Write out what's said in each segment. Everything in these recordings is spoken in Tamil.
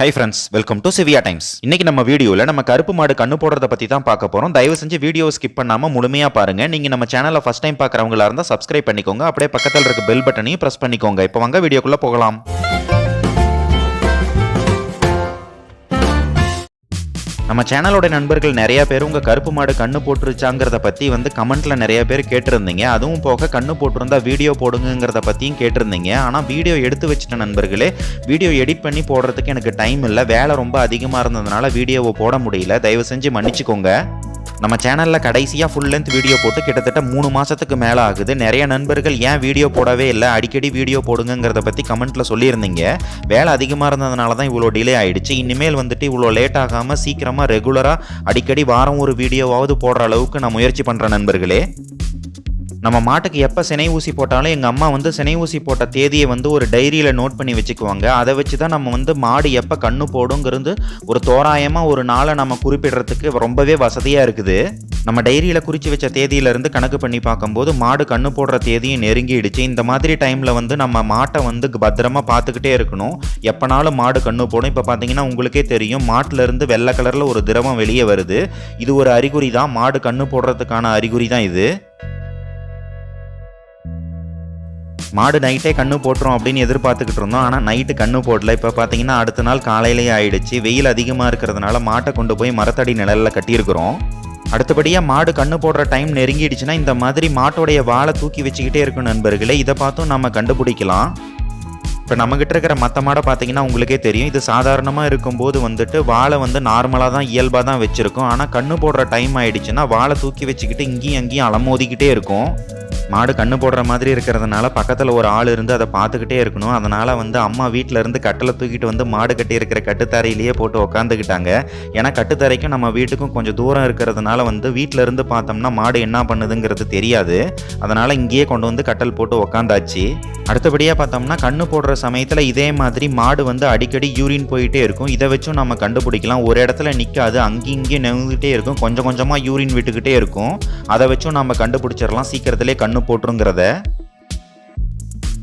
Hi friends welcome to Siviya Times இன்னைக்கு நம்ம வீடியோவில் நம்ம கருப்பு மாடு கண்ணு போடுறத பற்றி தான் பார்க்க போகிறோம் தயவு செஞ்சு வீடியோ ஸ்கிப் பண்ணாமல் முழுமையாக பாருங்க. நீங்கள் நம்ம சேனலை ஃபஸ்ட் டைம் பார்க்குறவங்களா இருந்தால் சப்ஸ்கிரைப் பண்ணிக்கோங்க. அப்படியே பக்கத்தில் இருக்க பெல் பட்டனையும் ப்ரெஸ் பண்ணிக்கோங்க. இப்போ வாங்க வீடியோக்குள்ளே போகலாம். நம்ம சேனலோட நண்பர்கள் நிறைய பேர் உங்கள் கருப்பு மாடு கண்ணு போட்டுருச்சாங்கிறத பற்றி வந்து கமெண்ட்டில் நிறைய பேர் கேட்டிருந்தீங்க. அதுவும் போக கண்ணு போட்டிருந்தா வீடியோ போடுங்கிறத பற்றியும் கேட்டிருந்தீங்க. ஆனால் வீடியோ எடுத்து வச்சிட்ட நண்பர்களே வீடியோ எடிட் பண்ணி போடுறதுக்கு எனக்கு டைம் இல்லை. வேலை ரொம்ப அதிகமாக இருந்ததுனால வீடியோவை போட முடியல. தயவு செஞ்சு மன்னிச்சுக்கோங்க. நம்ம சேனலில் கடைசியாக ஃபுல் லென்த் வீடியோ போட்டு கிட்டத்தட்ட மூணு மாதத்துக்கு மேலே ஆகுது. நிறைய நண்பர்கள் ஏன் வீடியோ போடவே இல்லை? அடிக்கடி வீடியோ போடுங்கிறத பற்றி கமெண்ட்டில் சொல்லியிருந்தீங்க. வேலை அதிகமாக இருந்ததுனால தான் இவ்வளோ டிலே ஆகிடுச்சு இனிமேல் வந்துட்டு இவ்வளோ லேட் ஆகாமல் சீக்கிரமாக ரெகுலராக அடிக்கடி வாரம் ஒரு வீடியோவாவது போடுற அளவுக்கு நான் முயற்சி பண்ணுற நண்பர்களே. நம்ம மாட்டுக்கு எப்போ சினை ஊசி போட்டாலும் எங்கள் அம்மா வந்து சினை ஊசி போட்ட தேதியை வந்து ஒரு டைரியில் நோட் பண்ணி வச்சுக்குவாங்க. அதை வச்சு தான் நம்ம வந்து மாடு எப்போ கண்ணு போடுங்கிறது ஒரு தோராயமாக ஒரு நாளை நம்ம குறிப்பிடுறதுக்கு ரொம்பவே வசதியாக இருக்குது. நம்ம டைரியில் குறித்து வச்ச தேதியிலேருந்து கணக்கு பண்ணி பார்க்கும்போது மாடு கண்ணு போடுற தேதியும் நெருங்கிடுச்சு. இந்த மாதிரி டைமில் வந்து நம்ம மாட்டை வந்து பத்திரமா பார்த்துக்கிட்டே இருக்கணும். எப்போனாலும் மாடு கண்ணு போடும். இப்போ பார்த்தீங்கன்னா உங்களுக்கே தெரியும் மாட்டிலேருந்து வெள்ளை கலரில் ஒரு திரவம் வெளியே வருது. இது ஒரு அறிகுறி தான் மாடு கண்ணு போடுறதுக்கான அறிகுறி தான் இது. மாடு நைட்டே கண்ணு போட்டுரும் அப்படின்னு எதிர்பார்த்துக்கிட்டு இருந்தோம். ஆனால் நைட்டு கண்ணு போடல. இப்போ பார்த்தீங்கன்னா அடுத்த நாள் காலையிலேயே ஆயிடுச்சு. வெயில் அதிகமாக இருக்கிறதுனால மாட்டை கொண்டு போய் மரத்தடி நிழலில் கட்டியிருக்கிறோம். அடுத்தபடியாக மாடு கண்ணு போடுற டைம் நெருங்கிடுச்சுன்னா இந்த மாதிரி மாட்டோடைய வாழை தூக்கி வச்சுக்கிட்டே இருக்கும் நண்பர்களே. இதை பார்த்தும் நம்ம கண்டுபிடிக்கலாம். இப்போ நம்மகிட்ட இருக்கிற மற்ற மாடை பார்த்தீங்கன்னா உங்களுக்கே தெரியும். இது சாதாரணமாக இருக்கும்போது வந்துட்டு வாழை வந்து நார்மலாக தான் இயல்பாக தான் வச்சுருக்கோம். ஆனால் கண்ணு போடுற டைம் ஆயிடுச்சுன்னா வாழை தூக்கி வச்சுக்கிட்டு இங்கேயும் அங்கேயும் அலமோதிக்கிட்டே இருக்கும். மாடு கண்ணு போடுற மாதிரி இருக்கிறதுனால பக்கத்தில் ஒரு ஆள் இருந்து அதை பார்த்துக்கிட்டே இருக்கணும். அதனால் வந்து அம்மா வீட்டில் இருந்து கட்டளை தூக்கிட்டு வந்து மாடு கட்டி இருக்கிற கட்டுத்தரையிலேயே போட்டு உக்காந்துக்கிட்டாங்க. ஏன்னா கட்டுத்தரைக்கும் நம்ம வீட்டுக்கும் கொஞ்சம் தூரம் இருக்கிறதுனால வந்து வீட்டில் இருந்து பார்த்தோம்னா மாடு என்ன பண்ணுதுங்கிறது தெரியாது. அதனால் இங்கேயே கொண்டு வந்து கட்டல் போட்டு உக்காந்தாச்சு. அடுத்தபடியாக பார்த்தோம்னா கண்ணு போடுற சமயத்தில் இதே மாதிரி மாடு வந்து அடிக்கடி யூரின் போயிட்டே இருக்கும். இதை வச்சும் நம்ம கண்டுபிடிக்கலாம். ஒரு இடத்துல நிற்காது அங்கேயும் இங்கேயும் நெவுந்துகிட்டே இருக்கும். கொஞ்சம் கொஞ்சமாக யூரின் விட்டுக்கிட்டே இருக்கும். அதை வச்சும் நம்ம கண்டுபிடிச்சிடலாம். சீக்கிரத்திலே கண்ணு போட்டுருங்கிறத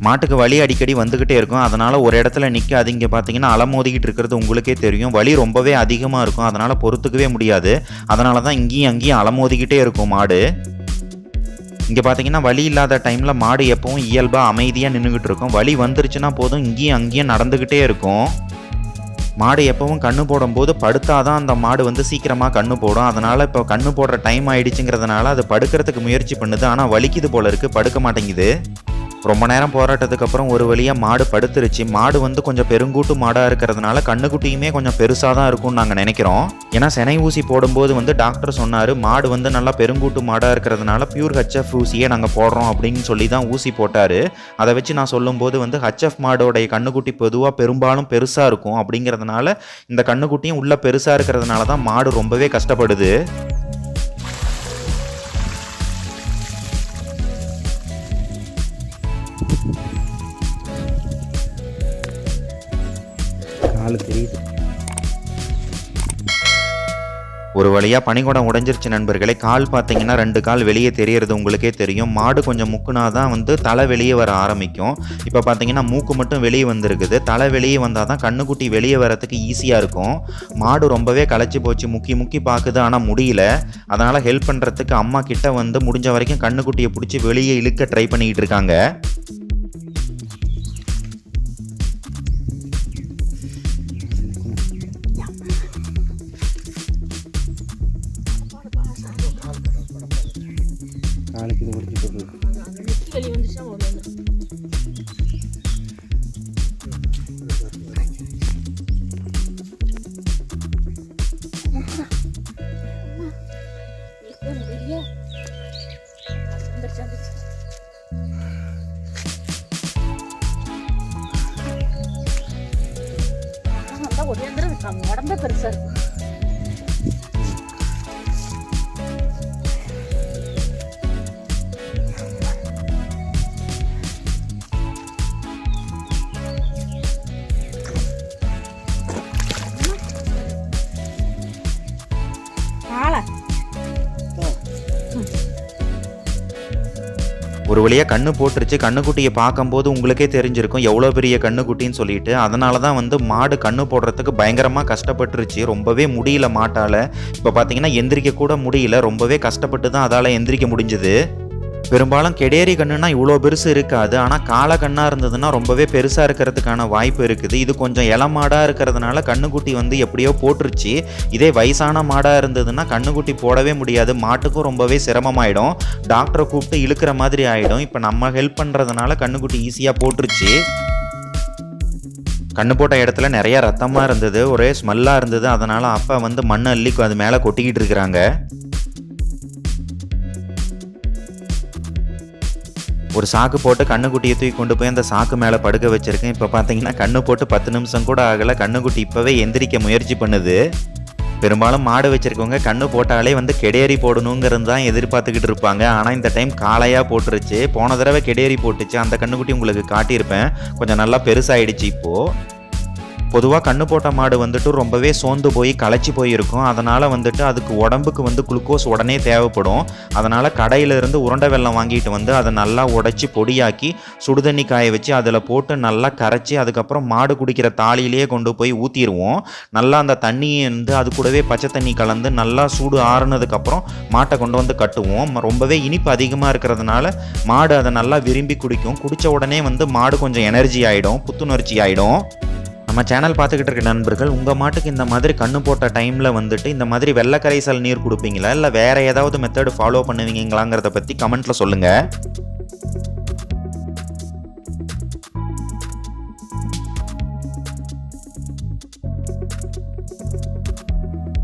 மாட்டுக்கு வலி அடிக்கடி வந்துக்கிட்டே இருக்கும். அதனால் ஒரு இடத்துல நிற்காது இங்கே பார்த்தீங்கன்னா அலமோதிக்கிட்டு இருக்கிறது உங்களுக்கே தெரியும். வலி ரொம்பவே அதிகமாக இருக்கும். அதனால் பொறுத்துக்கவே முடியாது. அதனால தான் இங்கேயும் அங்கேயும் அலமோதிக்கிட்டே இருக்கும் மாடு. இங்கே பார்த்தீங்கன்னா வலி இல்லாத டைமில் மாடு எப்பவும் இயல்பாக அமைதியாக நின்றுக்கிட்டு இருக்கும். வலி வந்துருச்சுன்னா போதும். இங்கேயும் அங்கேயும் நடந்துக்கிட்டே இருக்கும். மாடு எப்பவும் கண்ணு போடும்போது படுத்தாதான் அந்த மாடு வந்து சீக்கிரமாக கண்ணு போடும். அதனால் இப்போ கண்ணு போடுற டைம் ஆயிடுச்சுங்கிறதுனால அது படுக்கிறதுக்கு முயற்சி பண்ணுது. ஆனால் வலிக்குது போல இருக்குது படுக்க மாட்டேங்குது. ரொம்ப நேரம் போராட்டத்துக்கு அப்புறம் ஒரு வழியாக மாடு படுத்துருச்சு. மாடு வந்து கொஞ்சம் பெருங்கூட்டு மாடாக இருக்கிறதுனால கண்ணுக்குட்டியுமே கொஞ்சம் பெருசாக தான் இருக்கும்னு நாங்கள் நினைக்கிறோம். ஏன்னா செனை ஊசி போடும்போது வந்து டாக்டர் சொன்னார் மாடு வந்து நல்லா பெருங்கூட்டு மாடாக இருக்கிறதுனால பியூர் ஹச்எஃப் ஊசியே நாங்கள் போடுறோம் அப்படின்னு சொல்லி தான் ஊசி போட்டார். அதை வச்சு நான் சொல்லும்போது வந்து ஹச்எஃப் மாடோடைய கண்ணுக்குட்டி பொதுவாக பெரும்பாலும் பெருசாக இருக்கும் அப்படிங்கிறதுனால இந்த கண்ணுக்குட்டியும் உள்ளே பெருசாக இருக்கிறதுனால தான் மாடு ரொம்பவே கஷ்டப்படுது. ஒரு வழியாக பனிக்கூடம் உடைஞ்சிருச்சு நண்பர்களே. கால் பார்த்தீங்கன்னா ரெண்டு கால் வெளியே தெரியறது உங்களுக்கே தெரியும். மாடு கொஞ்சம் முக்குனா தான் வந்து தலை வெளியே வர ஆரம்பிக்கும். இப்போ பார்த்தீங்கன்னா மூக்கு மட்டும் வெளியே வந்திருக்குது. தலை வெளியே வந்தால் தான் கண்ணுக்குட்டி வெளியே வரத்துக்கு ஈஸியாக இருக்கும். மாடு ரொம்பவே களைச்சி போச்சு முக்கி முக்கி பார்க்குது ஆனால் முடியல. அதனால் ஹெல்ப் பண்ணுறதுக்கு அம்மா கிட்ட வந்து முடிஞ்ச வரைக்கும் கண்ணுக்குட்டியை பிடிச்சி வெளியே இழுக்க ட்ரை பண்ணிக்கிட்டு இருக்காங்க. நாளைக்கு இது முடிச்சுட்டு போகுது உடம்பே பெருசா இருக்கும் ஒரு வழியாக கண்ணு போட்டுருச்சு. கண்ணுக்குட்டியை பார்க்கும்போது உங்களுக்கே தெரிஞ்சிருக்கும். எவ்வளோ பெரிய கண்ணுக்குட்டின்னு சொல்லிட்டு. அதனால தான் வந்து மாடு கண்ணு போடுறதுக்கு பயங்கரமாக கஷ்டப்பட்டுருச்சு. ரொம்பவே முடியல மாட்டால். இப்போ பார்த்தீங்கன்னா எந்திரிக்க கூட முடியல. ரொம்பவே கஷ்டப்பட்டு தான் அதால் எந்திரிக்க முடிஞ்சுது. பெரும்பாலும் கெடேரி கண்ணுனா இவ்வளோ பெருசு இருக்காது. ஆனால் காளை கண்ணாக இருந்ததுன்னா ரொம்பவே பெருசாக இருக்கிறதுக்கான வாய்ப்பு இருக்குது. இது கொஞ்சம் இள மாடாக இருக்கிறதுனால கண்ணுக்குட்டி வந்து எப்படியோ போட்டுருச்சு. இதே வயசான மாடாக இருந்ததுன்னா கண்ணுக்குட்டி போடவே முடியாது. மாட்டுக்கும் ரொம்பவே சிரமமாயிடும். டாக்டரை கூப்பிட்டு இழுக்கிற மாதிரி ஆகிடும் இப்போ நம்ம ஹெல்ப் பண்ணுறதுனால கண்ணுக்குட்டி ஈஸியாக போட்டுருச்சு. கண்ணு போட்ட இடத்துல நிறைய ரத்தமாக இருந்தது. ஒரே ஸ்மெல்லாக இருந்தது. அதனால் அப்பா வந்து மண்ணை அள்ளி அது மேலே கொட்டிக்கிட்டு இருக்கிறாங்க. ஒரு சாக்கு போட்டு கண்ணுக்குட்டியை தூக்கி கொண்டு போய் அந்த சாக்கு மேலே படுக்க வச்சுருக்கேன். இப்போ பார்த்தீங்கன்னா கண்ணு போட்டு பத்து நிமிஷம் கூட ஆகலை. கண்ணுக்குட்டி இப்போவே எந்திரிக்க முயற்சி பண்ணுது. பெரும்பாலும் மாடு வச்சுருக்கவங்க கண்ணு போட்டாலே வந்து கெடேரி போடணுங்கிறது தான் எதிர்பார்த்துக்கிட்டு இருப்பாங்க. ஆனால் இந்த டைம் காளையாக போட்டுருச்சு. போன தடவை கெடேரி போட்டுச்சு. அந்த கண்ணுக்குட்டி உங்களுக்கு காட்டியிருப்பேன். கொஞ்சம் நல்லா பெருசாயிடுச்சு இப்போது பொதுவாக கண்ணு போட்ட மாடு வந்துட்டு ரொம்பவே சோர்ந்து போய் களைச்சி போயிருக்கும். அதனால் வந்துட்டு அதுக்கு உடம்புக்கு வந்து குளுக்கோஸ் உடனே தேவைப்படும். அதனால் கடையிலிருந்து உருண்டை வெல்லம் வாங்கிட்டு வந்து அதை நல்லா உடச்சி பொடியாக்கி சுடுதண்ணி காய வச்சு அதில் போட்டு நல்லா கரைச்சி அதுக்கப்புறம் மாடு குடிக்கிற தாலியிலேயே கொண்டு போய் ஊற்றிடுவோம் நல்லா அந்த தண்ணியை வந்து அது கூடவே பச்சை தண்ணி கலந்து நல்லா சூடு ஆறுனதுக்கப்புறம் மாட்டை கொண்டு வந்து கட்டுவோம். ரொம்பவே இனிப்பு அதிகமாக இருக்கிறதுனால மாடு அதை நல்லா விரும்பி குடிக்கும். குடித்த உடனே வந்து மாடு கொஞ்சம் எனர்ஜி ஆகிடும் புத்துணர்ச்சி ஆகிடும் நம்ம சேனல் பார்த்துக்கிட்டு இருக்க நண்பர்கள் உங்கள் மாட்டுக்கு இந்த மாதிரி கண்ணு போட்ட டைமில் வந்துட்டு இந்த மாதிரி வெள்ளை கரைசல் நீர் கொடுப்பீங்களா? இல்லை வேறு ஏதாவது மெத்தடு ஃபாலோ பண்ணுவீங்களாங்கிறத பற்றி கமெண்ட்டில் சொல்லுங்கள்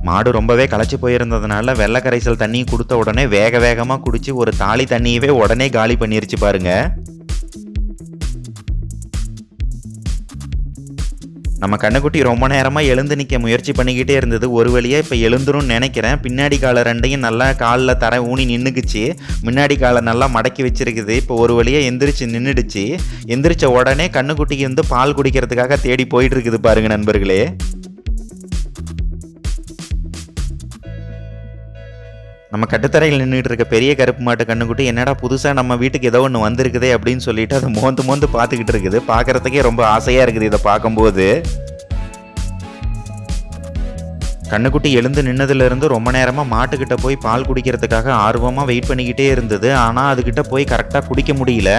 மாடு ரொம்பவே களைச்சி போயிருந்ததுனால வெள்ளை கரைசல் தண்ணி கொடுத்த உடனே வேக வேகமாக குடித்து ஒரு தாலி தண்ணியவே உடனே காலி பண்ணிருச்சு பாருங்கள் நம்ம கண்ணுக்குட்டி ரொம்ப நேரமாக எழுந்து நிற்க முயற்சி பண்ணிக்கிட்டே இருந்தது. ஒரு வழியாக இப்போ எழுந்துரும்னு நினைக்கிறேன். பின்னாடி காலை ரெண்டையும் நல்லா காலில் தர ஊனி நின்றுக்குச்சு முன்னாடி காலை நல்லா மடக்கி வச்சிருக்குது. இப்போ ஒரு வழியாக எந்திரிச்சு நின்றுடுச்சு எந்திரிச்ச உடனே கண்ணுக்குட்டிக்கு வந்து பால் குடிக்கிறதுக்காக தேடி போயிட்டு இருக்குது நண்பர்களே. நம்ம கட்டுத்தரையில் நின்றுட்டு இருக்க பெரிய கருப்பு மாட்டு கண்ணுக்குட்டி என்னடா புதுசாக நம்ம வீட்டுக்கு ஏதோ ஒன்று வந்திருக்குதே அப்படின்னு சொல்லிட்டு அதை மோந்து மோந்து பார்த்துக்கிட்டு இருக்குது. பார்க்கறதுக்கே ரொம்ப ஆசையாக இருக்குது இதை பார்க்கும்போது. கண்ணுக்குட்டி எழுந்து நின்னதுலேருந்து ரொம்ப நேரமாக மாட்டுக்கிட்ட போய் பால் குடிக்கிறதுக்காக ஆர்வமாக வெயிட் பண்ணிக்கிட்டே இருந்தது. ஆனால் அதுக்கிட்ட போய் கரெக்டாக குடிக்க முடியல.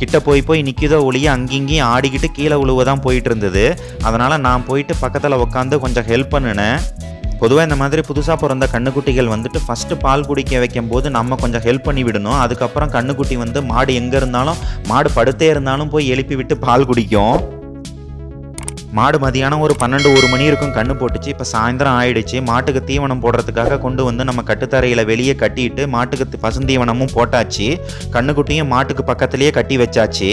கிட்ட போய் போய் நிற்கிதோ ஒளிய அங்கிங்கேயும் ஆடிக்கிட்டு கீழே உழுவதான் போயிட்டு இருந்தது. அதனால் நான் போயிட்டு பக்கத்தில் உட்காந்து கொஞ்சம் ஹெல்ப் பண்ணினேன். பொதுவாக இந்த மாதிரி புதுசாக பிறந்த கண்ணுக்குட்டிகள் வந்துட்டு ஃபஸ்ட்டு பால் குடிக்க வைக்கும் போது நம்ம கொஞ்சம் ஹெல்ப் பண்ணி விடணும். அதுக்கப்புறம் கண்ணுக்குட்டி வந்து மாடு எங்கே இருந்தாலும் மாடு படுத்தே இருந்தாலும் போய் எழுப்பி விட்டு பால் குடிக்கும். மாடு மதியானம் ஒரு பன்னெண்டு ஒரு மணி இருக்கும் கண்ணு போட்டுச்சு. இப்போ சாயந்தரம் ஆயிடுச்சு. மாட்டுக்கு தீவனம் போடுறதுக்காக கொண்டு வந்து நம்ம கட்டுத்தரையில் வெளியே கட்டிட்டு மாட்டுக்கு பசுந்தீவனமும் போட்டாச்சு. கண்ணுக்குட்டியும் மாட்டுக்கு பக்கத்துலேயே கட்டி வச்சாச்சு.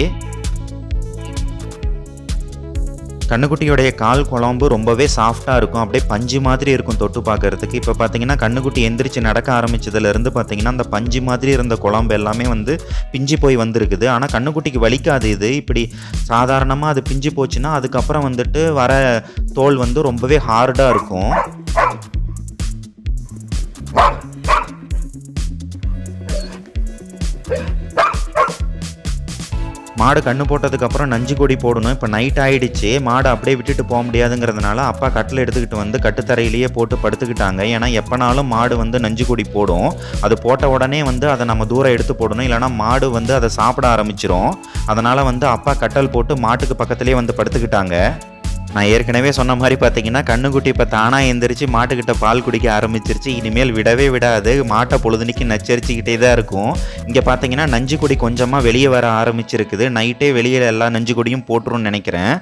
கண்ணுக்குட்டியுடைய கால் குழம்பு ரொம்பவே சாஃப்டாக இருக்கும். அப்படியே பஞ்சு மாதிரி இருக்கும் தொட்டு பார்க்கறதுக்கு. இப்போ பார்த்தீங்கன்னா கண்ணுக்குட்டி எந்திரிச்சு நடக்க ஆரம்பிச்சதுலேருந்து பார்த்தீங்கன்னா அந்த பஞ்சு மாதிரி இருந்த குழம்பு எல்லாமே வந்து பிஞ்சு போய் வந்திருக்குது. ஆனால் கண்ணுக்குட்டிக்கு வலிக்காது இது. இப்படி சாதாரணமாக அது பிஞ்சு போச்சுன்னா அதுக்கப்புறம் வந்துட்டு வர தோல் வந்து ரொம்பவே ஹார்டாக இருக்கும். மாடு கண்ணு போட்டதுக்கப்புறம் நஞ்சு கொடி போடணும். இப்போ நைட் ஆயிடுச்சு. மாடு அப்படியே விட்டுட்டு போக முடியாதுங்கிறதுனால அப்பா கட்டில் எடுத்துக்கிட்டு வந்து கட்டுத்தரையிலேயே போட்டு படுத்துக்கிட்டாங்க. ஏன்னா எப்போனாலும் மாடு வந்து நஞ்சு கொடி போடும். அது போட்ட உடனே வந்து அதை நம்ம தூரம் எடுத்து போடணும். இல்லைன்னா மாடு வந்து அதை சாப்பிட ஆரம்பிச்சிரும். அதனால் வந்து அப்பா கட்டல் போட்டு மாட்டுக்கு பக்கத்துலேயே வந்து படுத்துக்கிட்டாங்க. நான் ஏற்கனவே சொன்ன மாதிரி பார்த்தீங்கன்னா கண்ணுக்குட்டி இப்போ தானாக எந்திரிச்சு மாட்டுக்கிட்ட பால் குடிக்க ஆரம்பிச்சிருச்சு. இனிமேல் விடவே விடாது. மாட்டை பொழுதுனிக்கு நச்சரிச்சுக்கிட்டே தான் இருக்கும். இங்கே பார்த்தீங்கன்னா நஞ்சு கொடி கொஞ்சமாக வெளியே வர ஆரம்பிச்சிருக்குது. நைட்டே வெளியில் எல்லா நஞ்சு கொடியும் நினைக்கிறேன்.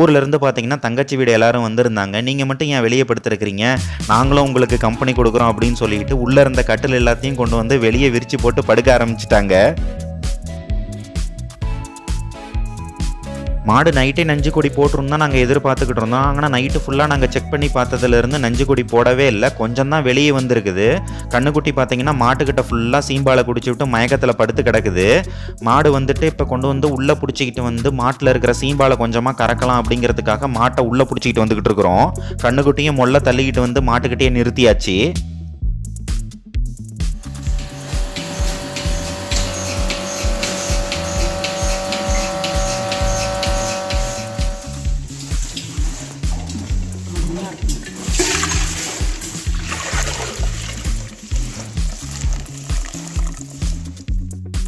ஊரில் இருந்து பார்த்தீங்கன்னா தங்கச்சி வீடு எல்லாரும் வந்திருந்தாங்க. நீங்கள் மட்டும் ஏன் வெளியே படுத்துருக்கிறீங்க? நாங்களும் உங்களுக்கு கம்பெனி கொடுக்குறோம் அப்படின்னு சொல்லிட்டு உள்ளே இருந்த கட்டில் எல்லாத்தையும் கொண்டு வந்து வெளியே விரிச்சு போட்டு படுக்க ஆரம்பிச்சிட்டாங்க. மாடு நைட்டே நஞ்சு கொடி போட்டிருந்தா நாங்கள் எதிர்பார்த்துக்கிட்டு இருந்தோம். ஆனால் நைட்டு ஃபுல்லாக நாங்கள் செக் பண்ணி பார்த்ததுலேருந்து நஞ்சு கொடி போடவே இல்லை. கொஞ்சம் தான் வெளியே வந்திருக்குது. கண்ணுக்குட்டி பார்த்தீங்கன்னா மாட்டுக்கிட்ட ஃபுல்லாக சீம்பாலை குடிச்சு விட்டு மயக்கத்தில் படுத்து கிடக்குது. மாடு வந்துட்டு இப்போ கொண்டு வந்து உள்ளே பிடிச்சிக்கிட்டு வந்து மாட்டில் இருக்கிற சீம்பாலை கொஞ்சமாக கறக்கலாம் அப்படிங்கிறதுக்காக மாட்டை உள்ளே பிடிச்சிக்கிட்டு வந்துக்கிட்டு இருக்கிறோம். கண்ணுக்குட்டியும் மொல்ல தள்ளிக்கிட்டு வந்து மாட்டுக்கிட்டே நிறுத்தியாச்சு.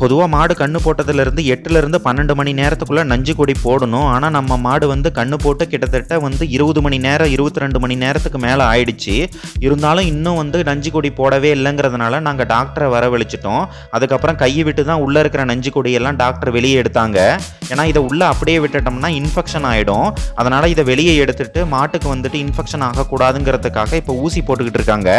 பொதுவாக மாடு கண்ணு போட்டதுலேருந்து எட்டுலேருந்து பன்னெண்டு மணி நேரத்துக்குள்ளே நஞ்சு கொடி போடணும். ஆனால் நம்ம மாடு வந்து கண்ணு போட்டு கிட்டத்தட்ட வந்து இருபது மணி நேரம் இருபத்தி ரெண்டு மணி நேரத்துக்கு மேலே ஆயிடுச்சு. இருந்தாலும் இன்னும் வந்து நஞ்சு கொடி போடவே இல்லைங்கிறதுனால நாங்கள் டாக்டரை வரவழைச்சிட்டோம். அதுக்கப்புறம் கையை விட்டு தான் உள்ளே இருக்கிற நஞ்சு கொடியெல்லாம் டாக்டர் வெளியே எடுத்தாங்க. ஏன்னா இதை உள்ளே அப்படியே விட்டுட்டோம்னா இன்ஃபெக்ஷன் ஆகிடும் அதனால் இதை வெளியே எடுத்துட்டு மாட்டுக்கு வந்துட்டு இன்ஃபெக்ஷன் ஆகக்கூடாதுங்கிறதுக்காக இப்போ ஊசி போட்டுக்கிட்டு இருக்காங்க.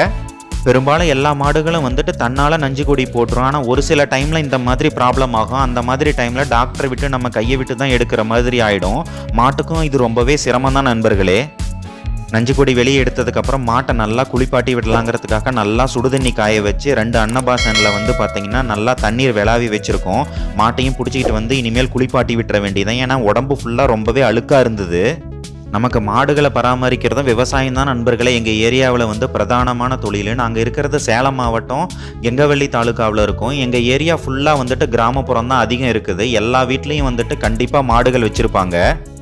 பெரும்பாலும் எல்லா மாடுகளும் வந்துட்டு தன்னால் நஞ்சு கொடி போட்டுரும். ஆனால் ஒரு சில டைமில் இந்த மாதிரி ப்ராப்ளம் ஆகும். அந்த மாதிரி டைமில் டாக்டரை விட்டு நம்ம கையை விட்டு தான் எடுக்கிற மாதிரி ஆகிடும் மாட்டுக்கும் இது ரொம்பவே சிரமம் தான் நண்பர்களே. நஞ்சு கொடி வெளியே எடுத்ததுக்கப்புறம் மாட்டை நல்லா குளிப்பாட்டி விடலாங்கிறதுக்காக நல்லா சுடுதண்ணி காய வச்சு ரெண்டு அன்னபாசனில் வந்து பார்த்தீங்கன்னா நல்லா தண்ணீர் விளாவி வச்சுருக்கோம். மாட்டையும் பிடிச்சிக்கிட்டு வந்து இனிமேல் குளிப்பாட்டி விட்டுற வேண்டியதான் ஏன்னா உடம்பு ஃபுல்லாக ரொம்பவே அழுக்காக இருந்தது. நமக்கு மாடுகளை பராமரிக்கிறதும் விவசாயம் தான் நண்பர்களே. எங்கள் ஏரியாவில் வந்து பிரதானமான தொழில். நாங்கள் இருக்கிறது சேலம் மாவட்டம் கெங்கவள்ளி தாலுக்காவில் இருக்கோம். எங்கள் ஏரியா ஃபுல்லாக வந்துட்டு கிராமப்புறம் தான் அதிகம் இருக்குது. எல்லா வீட்லேயும் வந்துட்டு கண்டிப்பாக மாடுகள் வச்சுருப்பாங்க.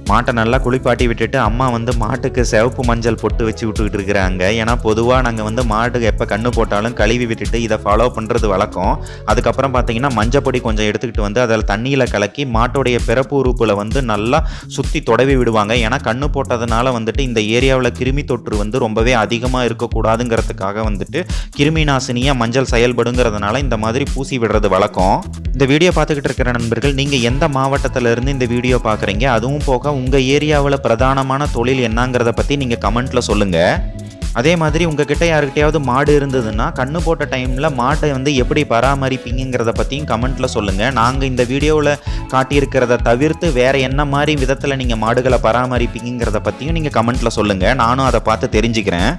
மாட்டை நல்லா குளிப்பாட்டி விட்டுட்டு அம்மா வந்து மாட்டுக்கு சிவப்பு மஞ்சள் பொட்டு வச்சு விட்டுக்கிட்டு இருக்கிறாங்க. ஏன்னா பொதுவாக நாங்கள் வந்து மாட்டுக்கு எப்போ கண்ணு போட்டாலும் கழுவி விட்டுட்டு இதை ஃபாலோ பண்ணுறது வழக்கம். அதுக்கப்புறம் பார்த்தீங்கன்னா மஞ்சப்பொடி கொஞ்சம் எடுத்துக்கிட்டு வந்து அதில் தண்ணியில் கலக்கி மாட்டோடைய பிறப்பு உறுப்பில் வந்து நல்லா சுற்றி தொடவி விடுவாங்க. ஏன்னா கண்ணு போட்டதுனால வந்துட்டு இந்த ஏரியாவில் கிருமி தொற்று வந்து ரொம்பவே அதிகமாக இருக்கக்கூடாதுங்கிறதுக்காக வந்துட்டு கிருமி நாசினியாக மஞ்சள் செயல்படுங்கிறதுனால இந்த மாதிரி பூசி விடுறது வழக்கம். இந்த வீடியோ பார்த்துக்கிட்டு இருக்கிற நண்பர்கள் நீங்கள் எந்த மாவட்டத்திலிருந்து இந்த வீடியோ பார்க்குறீங்க அதுவும் போக உங்கள் ஏரியாவில் பிரதானமான தொழில் என்னங்கிறத பற்றி நீங்கள் கமெண்ட்டில் சொல்லுங்கள் அதே மாதிரி உங்ககிட்ட யாருக்கிட்டையாவது மாடு இருந்ததுன்னா கண்ணு போட்ட டைமில் மாட்டை வந்து எப்படி பராமரிப்பீங்கிறத பற்றியும் கமெண்ட்டில் சொல்லுங்கள் நாங்கள் இந்த வீடியோவில் காட்டியிருக்கிறத தவிர்த்து வேறு என்ன மாதிரி விதத்தில் நீங்கள் மாடுகளை பராமரிப்பீங்கிறத பற்றியும் நீங்கள் கமெண்ட்டில் சொல்லுங்கள் நானும் அதை பார்த்து தெரிஞ்சுக்கிறேன்.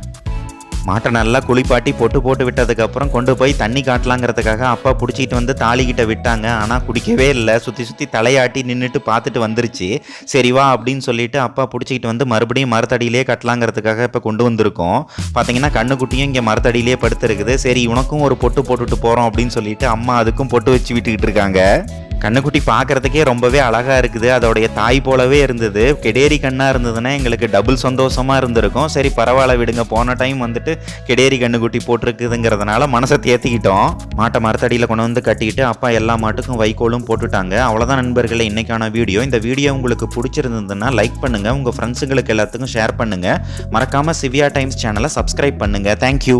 மாட்டை நல்லா குளிப்பாட்டி பொட்டு போட்டு விட்டதுக்கப்புறம் கொண்டு போய் தண்ணி காட்டலாங்கிறதுக்காக அப்பா பிடிச்சிட்டு வந்து தாலிக்கிட்ட விட்டாங்க. ஆனால் குடிக்கவே இல்லை. சுற்றி சுற்றி தலையாட்டி நின்றுட்டு பார்த்துட்டு வந்துருச்சு. சரி வா அப்படின்னு சொல்லிட்டு அப்பா பிடிச்சிக்கிட்டு வந்து மறுபடியும் மரத்தடியிலே கட்டலாங்கிறதுக்காக இப்போ கொண்டு வந்திருக்கோம். பார்த்தீங்கன்னா கண்ணுக்குட்டியும் இங்கே மரத்தடியிலே படுத்துருக்குது. சரி உனக்கும் ஒரு பொட்டு போட்டுட்டு போகிறோம் அப்படின்னு சொல்லிட்டு அம்மா அதுக்கும் பொட்டு வச்சு விட்டுக்கிட்டு இருக்காங்க. கண்ணுக்குட்டி பார்க்கறதுக்கே ரொம்பவே அழகாக இருக்குது. அதோடைய தாய் போலவே இருந்தது. கெடேரி கண்ணாக இருந்ததுன்னா எங்களுக்கு டபுள் சந்தோஷமாக இருந்திருக்கும். சரி பரவாயில்ல விடுங்க. போன டைம் வந்துட்டு கெடேரி கண்ணுக்குட்டி போட்டிருக்குதுங்கிறதுனால மனசை தேத்திக்கிட்டோம். மாட்டை மரத்தடியில் கொண்டு வந்து கட்டிக்கிட்டு அப்பா எல்லா மாட்டுக்கும் வைக்கோலும் போட்டுட்டாங்க. அவ்வளோதான் நண்பர்களே இன்றைக்கான வீடியோ. இந்த வீடியோ உங்களுக்கு பிடிச்சிருந்ததுன்னா லைக் பண்ணுங்கள் உங்கள் ஃப்ரெண்ட்ஸுங்களுக்கு எல்லாத்துக்கும் ஷேர் பண்ணுங்கள் மறக்காமல் சிவியா டைம்ஸ் சேனலை சப்ஸ்கிரைப் பண்ணுங்கள் தேங்க்யூ